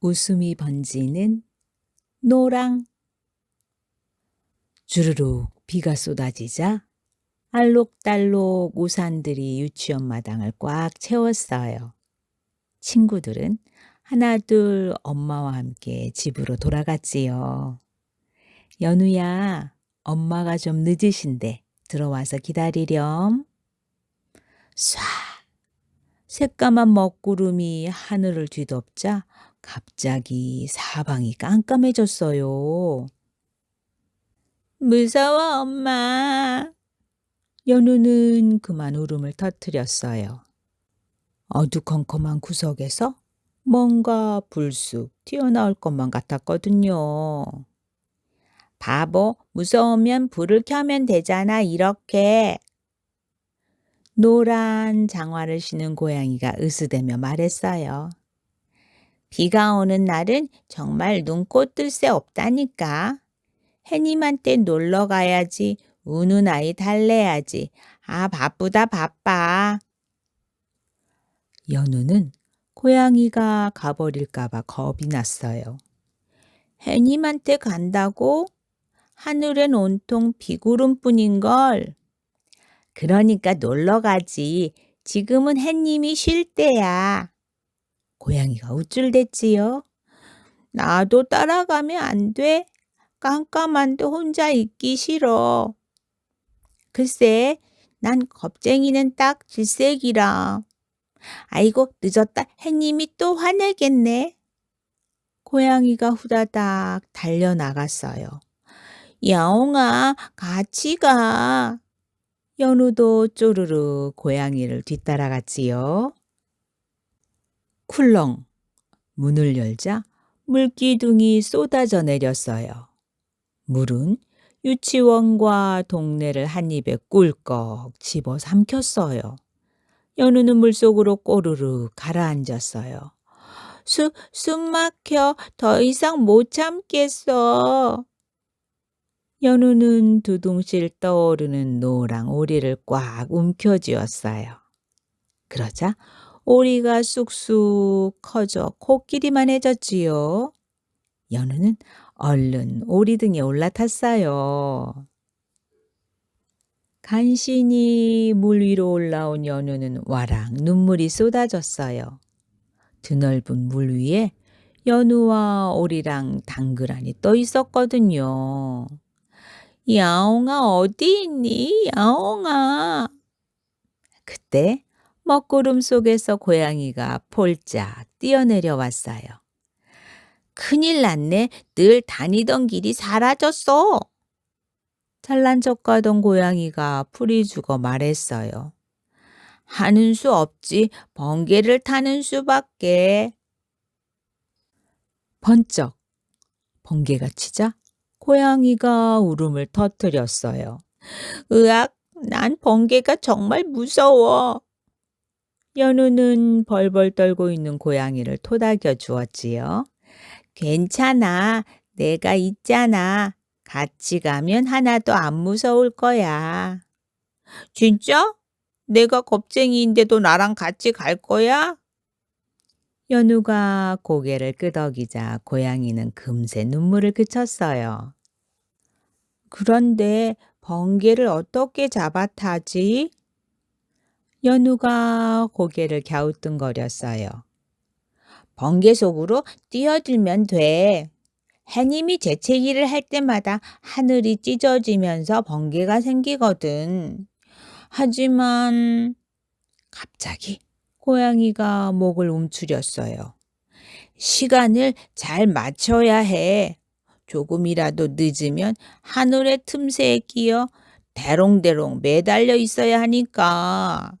웃음이 번지는 노랑 주르륵 비가 쏟아지자 알록달록 우산들이 유치원 마당을 꽉 채웠어요. 친구들은 하나 둘 엄마와 함께 집으로 돌아갔지요. 연우야, 엄마가 좀 늦으신데 들어와서 기다리렴. 쏴! 새까만 먹구름이 하늘을 뒤덮자 갑자기 사방이 깜깜해졌어요. 무서워, 엄마. 연우는 그만 울음을 터뜨렸어요. 어두컴컴한 구석에서 뭔가 불쑥 튀어나올 것만 같았거든요. 바보, 무서우면 불을 켜면 되잖아, 이렇게. 노란 장화를 신은 고양이가 으스대며 말했어요. 비가 오는 날은 정말 눈코 뜰새 없다니까. 해님한테 놀러 가야지. 우는 아이 달래야지. 아, 바쁘다, 바빠. 연우는 고양이가 가버릴까봐 겁이 났어요. 해님한테 간다고? 하늘엔 온통 비구름뿐인걸. 그러니까 놀러 가지. 지금은 해님이 쉴 때야. 고양이가 우쭐댔지요. 나도 따라가면 안 돼. 깜깜한데 혼자 있기 싫어. 글쎄, 난 겁쟁이는 딱 질색이라. 아이고, 늦었다. 해님이 또 화내겠네. 고양이가 후다닥 달려나갔어요. 야옹아, 같이 가. 연우도 쪼르르 고양이를 뒤따라갔지요. 쿨렁 문을 열자 물기둥이 쏟아져 내렸어요. 물은 유치원과 동네를 한 입에 꿀꺽 집어 삼켰어요. 연우는 물속으로 꼬르르 가라앉았어요. 수, 숨 막혀 더 이상 못 참겠어. 연우는 두둥실 떠오르는 노랑 오리를 꽉 움켜쥐었어요. 그러자 오리가 쑥쑥 커져 코끼리만 해졌지요. 연우는 얼른 오리 등에 올라탔어요. 간신히 물 위로 올라온 연우는 와랑 눈물이 쏟아졌어요. 드넓은 물 위에 연우와 오리랑 당그란이 떠 있었거든요. 야옹아 어디 있니? 야옹아. 그때 먹구름 속에서 고양이가 폴짝 뛰어내려 왔어요. 큰일 났네. 늘 다니던 길이 사라졌어. 잘난 척하던 고양이가 풀이 죽어 말했어요. 하는 수 없지. 번개를 타는 수밖에. 번쩍 번개가 치자 고양이가 울음을 터뜨렸어요. 으악, 난 번개가 정말 무서워. 연우는 벌벌 떨고 있는 고양이를 토닥여 주었지요. 괜찮아. 내가 있잖아. 같이 가면 하나도 안 무서울 거야. 진짜? 내가 겁쟁이인데도 나랑 같이 갈 거야? 연우가 고개를 끄덕이자 고양이는 금세 눈물을 그쳤어요. 그런데 번개를 어떻게 잡아타지? 연우가 고개를 갸우뚱거렸어요. 번개 속으로 뛰어들면 돼. 해님이 재채기를 할 때마다 하늘이 찢어지면서 번개가 생기거든. 하지만 갑자기 고양이가 목을 움츠렸어요. 시간을 잘 맞춰야 해. 조금이라도 늦으면 하늘의 틈새에 끼어 대롱대롱 매달려 있어야 하니까.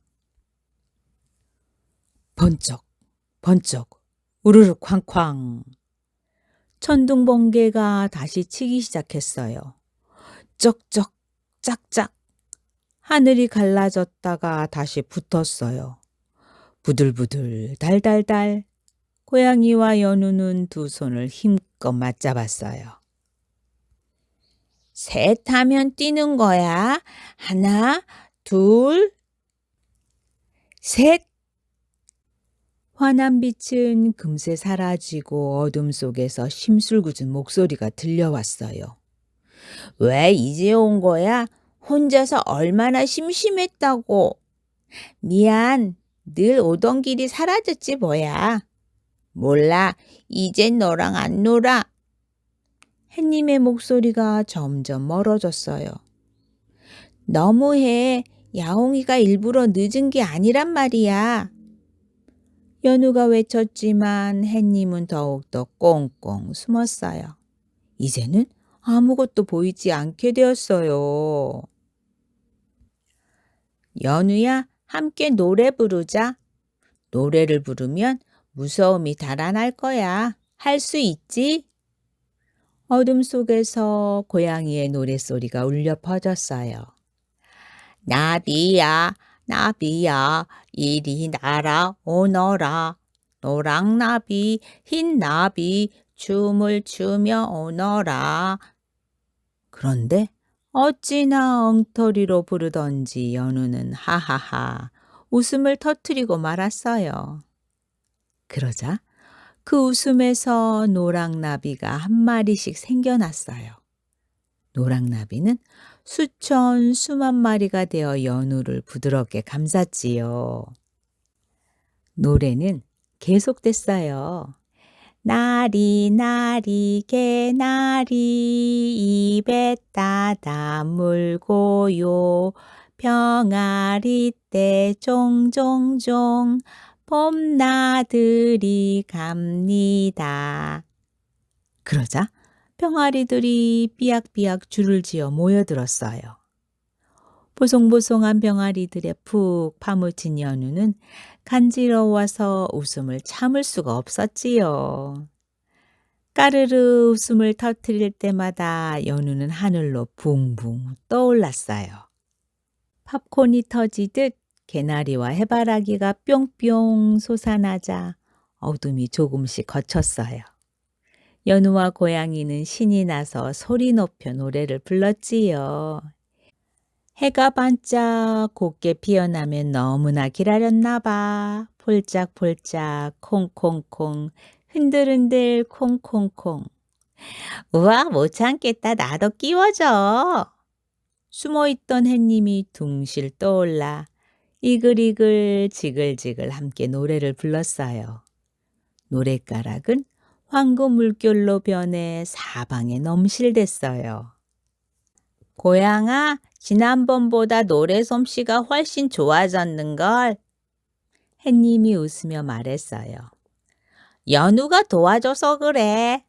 번쩍, 번쩍, 우르르 쾅쾅. 천둥 번개가 다시 치기 시작했어요. 쩍쩍, 짝짝. 하늘이 갈라졌다가 다시 붙었어요. 부들부들, 달달달. 고양이와 연우는 두 손을 힘껏 맞잡았어요. 셋 하면 뛰는 거야. 하나, 둘, 셋. 환한 빛은 금세 사라지고 어둠 속에서 심술궂은 목소리가 들려왔어요. 왜 이제 온 거야? 혼자서 얼마나 심심했다고. 미안, 늘 오던 길이 사라졌지 뭐야. 몰라, 이젠 너랑 안 놀아. 햇님의 목소리가 점점 멀어졌어요. 너무해. 야옹이가 일부러 늦은 게 아니란 말이야. 연우가 외쳤지만 햇님은 더욱더 꽁꽁 숨었어요. 이제는 아무것도 보이지 않게 되었어요. 연우야, 함께 노래 부르자. 노래를 부르면 무서움이 달아날 거야. 할 수 있지? 어둠 속에서 고양이의 노랫소리가 울려 퍼졌어요. 나비야, 나비야, 이리 날아오너라. 노랑 나비, 흰 나비, 춤을 추며 오너라. 그런데 어찌나 엉터리로 부르던지 연우는 하하하 웃음을 터뜨리고 말았어요. 그러자 그 웃음에서 노랑나비가 한 마리씩 생겨났어요. 노랑나비는 수천 수만 마리가 되어 연우를 부드럽게 감쌌지요. 노래는 계속됐어요. 나리 나리 개나리 입에 따다 물고요 병아리 때 종종종 봄나들이 갑니다. 그러자 병아리들이 삐약삐약 줄을 지어 모여들었어요. 보송보송한 병아리들의 푹 파묻힌 연우는 간지러워서 웃음을 참을 수가 없었지요. 까르르 웃음을 터뜨릴 때마다 연우는 하늘로 붕붕 떠올랐어요. 팝콘이 터지듯 개나리와 해바라기가 뿅뿅 솟아나자 어둠이 조금씩 걷혔어요. 연우와 고양이는 신이 나서 소리 높여 노래를 불렀지요. 해가 반짝 곱게 피어나면 너무나 기다렸나 봐. 폴짝폴짝 콩콩콩 흔들흔들 콩콩콩. 우와 못 참겠다 나도 끼워줘. 숨어있던 햇님이 둥실 떠올라 이글이글 지글지글 함께 노래를 불렀어요. 노랫가락은 황금 물결로 변해 사방에 넘실댔어요. 고양아, 지난번보다 노래 솜씨가 훨씬 좋아졌는걸. 햇님이 웃으며 말했어요. 연우가 도와줘서 그래.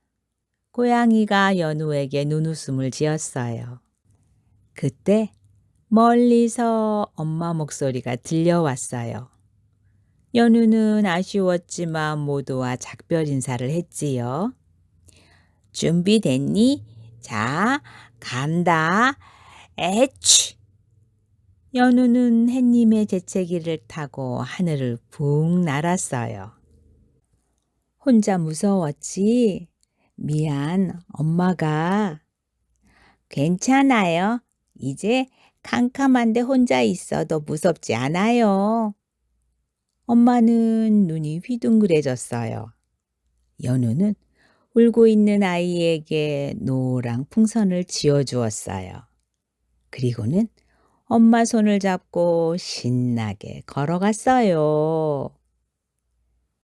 고양이가 연우에게 눈웃음을 지었어요. 그때 멀리서 엄마 목소리가 들려왔어요. 연우는 아쉬웠지만 모두와 작별 인사를 했지요. 준비됐니? 자, 간다. 에취! 연우는 햇님의 재채기를 타고 하늘을 붕 날았어요. 혼자 무서웠지? 미안, 엄마가. 괜찮아요. 이제 캄캄한데 혼자 있어도 무섭지 않아요. 엄마는 눈이 휘둥그레졌어요. 연우는 울고 있는 아이에게 노랑 풍선을 쥐어주었어요. 그리고는 엄마 손을 잡고 신나게 걸어갔어요.